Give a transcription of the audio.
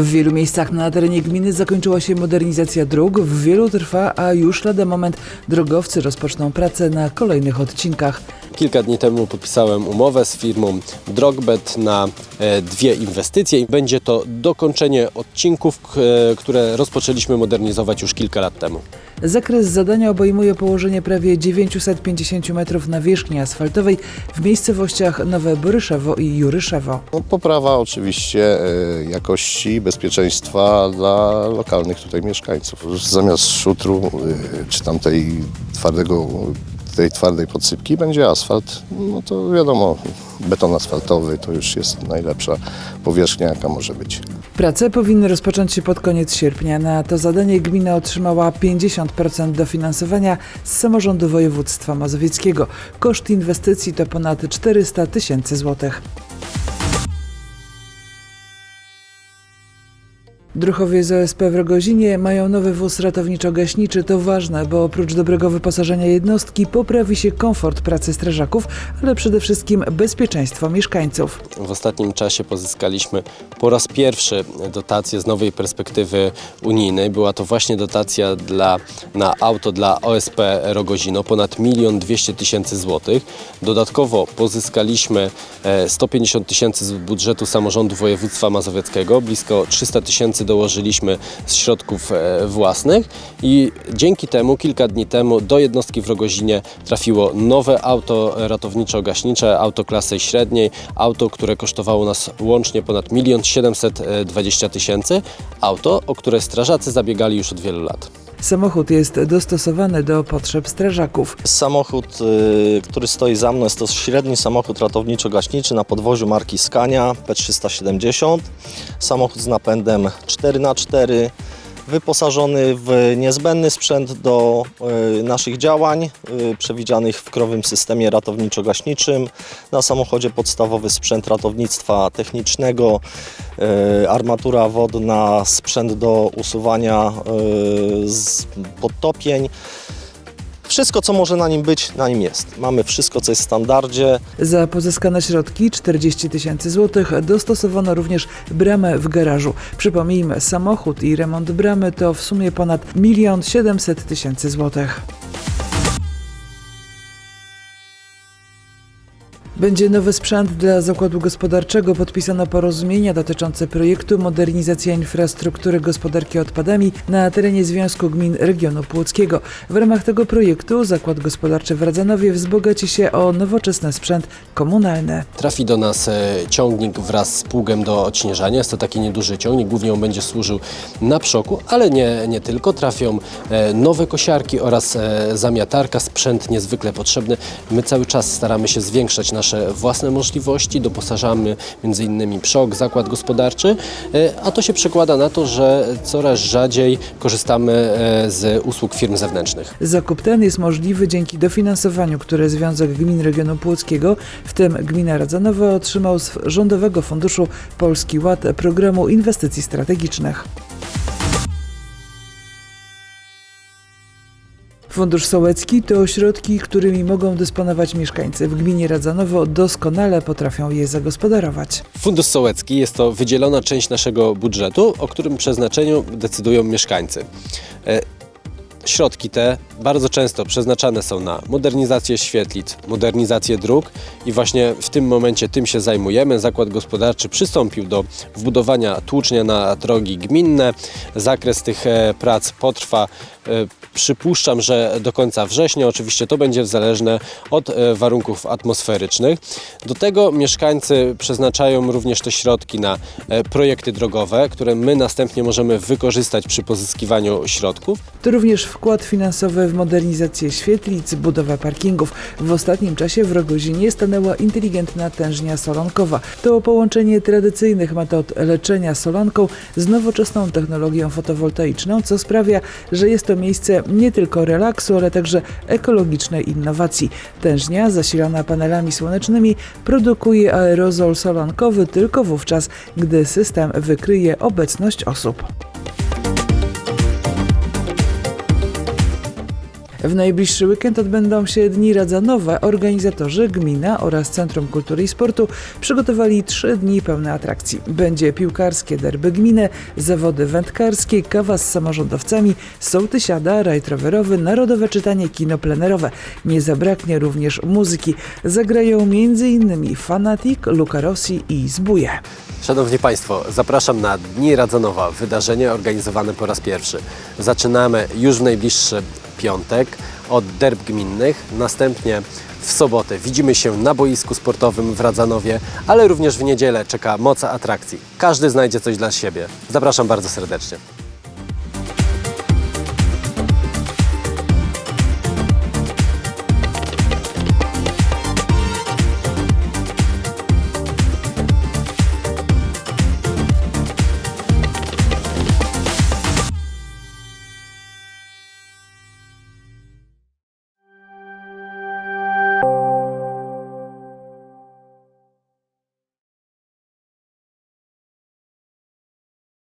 W wielu miejscach na terenie gminy zakończyła się modernizacja dróg, w wielu trwa, a już lada moment drogowcy rozpoczną pracę na kolejnych odcinkach. Kilka dni temu podpisałem umowę z firmą Drogbet na e, dwie inwestycje i będzie to dokończenie odcinków, e, które rozpoczęliśmy modernizować już kilka lat temu. Zakres zadania obejmuje położenie prawie 950 metrów nawierzchni asfaltowej w miejscowościach Nowe Boryszewo i Juryszewo. No, poprawa oczywiście e, jakości bezpieczeństwa dla lokalnych tutaj mieszkańców. Zamiast szutru e, czy tam tej twardego, tej twardej podsypki będzie asfalt. No to wiadomo, beton asfaltowy to już jest najlepsza powierzchnia jaka może być. Prace powinny rozpocząć się pod koniec sierpnia. Na to zadanie gmina otrzymała 50% dofinansowania z samorządu województwa mazowieckiego. Koszt inwestycji to ponad 400 tysięcy złotych. Druchowie z OSP w Rogozinie mają nowy wóz ratowniczo-gaśniczy. To ważne, bo oprócz dobrego wyposażenia jednostki poprawi się komfort pracy strażaków, ale przede wszystkim bezpieczeństwo mieszkańców. W ostatnim czasie pozyskaliśmy po raz pierwszy dotację z nowej perspektywy unijnej. Była to właśnie dotacja dla, na auto dla OSP Rogozino, ponad 1 200 tysięcy złotych. Dodatkowo pozyskaliśmy e, 150 tysięcy z budżetu samorządu województwa mazowieckiego, blisko 300 tysięcy dołożyliśmy z środków e, własnych i dzięki temu kilka dni temu do jednostki w Rogozinie trafiło nowe auto ratowniczo-gaśnicze, auto klasy średniej, auto, które kosztowało nas łącznie ponad 1 720 tysięcy, auto, o które strażacy zabiegali już od wielu lat. Samochód jest dostosowany do potrzeb strażaków. Samochód, y, który stoi za mną, jest to średni samochód ratowniczo-gaśniczy na podwoziu marki Scania P370. Samochód z napędem 4x4, wyposażony w niezbędny sprzęt do y, naszych działań, y, przewidzianych w krowym systemie ratowniczo-gaśniczym. Na samochodzie podstawowy sprzęt ratownictwa technicznego, y, armatura wodna, sprzęt do usuwania podtopień. Wszystko, co może na nim być, na nim jest. Mamy wszystko, co jest w standardzie. Za pozyskane środki 40 tysięcy złotych dostosowano również bramę w garażu. Przypomnijmy, samochód i remont bramy to w sumie ponad 1 700 tysięcy złotych. Będzie nowy sprzęt dla zakładu gospodarczego. Podpisano porozumienia dotyczące projektu modernizacja infrastruktury gospodarki odpadami na terenie Związku Gmin Regionu Płockiego. W ramach tego projektu zakład gospodarczy w Radzanowie wzbogaci się o nowoczesny sprzęt komunalny. Trafi do nas e, ciągnik wraz z pługiem do odśnieżania. Jest to taki nieduży ciągnik, głównie on będzie służył na przoku, ale nie, nie tylko. Trafią e, nowe kosiarki oraz e, zamiatarka, sprzęt niezwykle potrzebny. My cały czas staramy się zwiększać nasze własne możliwości, doposażamy m.in. PSZOK, zakład gospodarczy, e, a to się przekłada na to, że coraz rzadziej korzystamy e, z usług firm zewnętrznych. Zakup ten jest możliwy dzięki dofinansowaniu, które Związek Gmin Regionu Płockiego, w tym Gmina Radzanowa, otrzymał z Rządowego Funduszu Polski Ład Programu Inwestycji Strategicznych. Fundusz Sołecki to środki, którymi mogą dysponować mieszkańcy. W gminie Radzanowo doskonale potrafią je zagospodarować. Fundusz Sołecki jest to wydzielona część naszego budżetu, o którym przeznaczeniu decydują mieszkańcy. E, Środki te bardzo często przeznaczane są na modernizację świetlic, modernizację dróg i właśnie w tym momencie tym się zajmujemy. Zakład gospodarczy przystąpił do wbudowania tłucznia na drogi gminne. Zakres tych e, prac potrwa przypuszczam, że do końca września. Oczywiście to będzie zależne od e, warunków atmosferycznych. Do tego mieszkańcy przeznaczają również te środki na e, projekty drogowe, które my następnie możemy wykorzystać przy pozyskiwaniu środków. To również wkład finansowy w modernizację świetlic, budowę parkingów. W ostatnim czasie w Rogozinie stanęła inteligentna tężnia solonkowa. To połączenie tradycyjnych metod leczenia solonką z nowoczesną technologią fotowoltaiczną, co sprawia, że jest to miejsce nie tylko relaksu, ale także ekologicznej innowacji. Tężnia zasilana panelami słonecznymi produkuje aerozol solonkowy tylko wówczas, gdy system wykryje obecność osób. W najbliższy weekend odbędą się Dni Radzanowe. Organizatorzy, gmina oraz Centrum Kultury i Sportu przygotowali trzy dni pełne atrakcji. Będzie piłkarskie derby gminy, zawody wędkarskie, kawa z samorządowcami, sołtysiada, rajd rowerowy, narodowe czytanie, kino plenerowe. Nie zabraknie również muzyki. Zagrają m.in. Fanatic, Luca Rossi i Zbóje. Szanowni Państwo, zapraszam na Dni Radzanowa, wydarzenie organizowane po raz pierwszy. Zaczynamy już w najbliższy piątek od derb gminnych, następnie w sobotę widzimy się na boisku sportowym w Radzanowie, ale również w niedzielę czeka moc atrakcji. Każdy znajdzie coś dla siebie. Zapraszam bardzo serdecznie.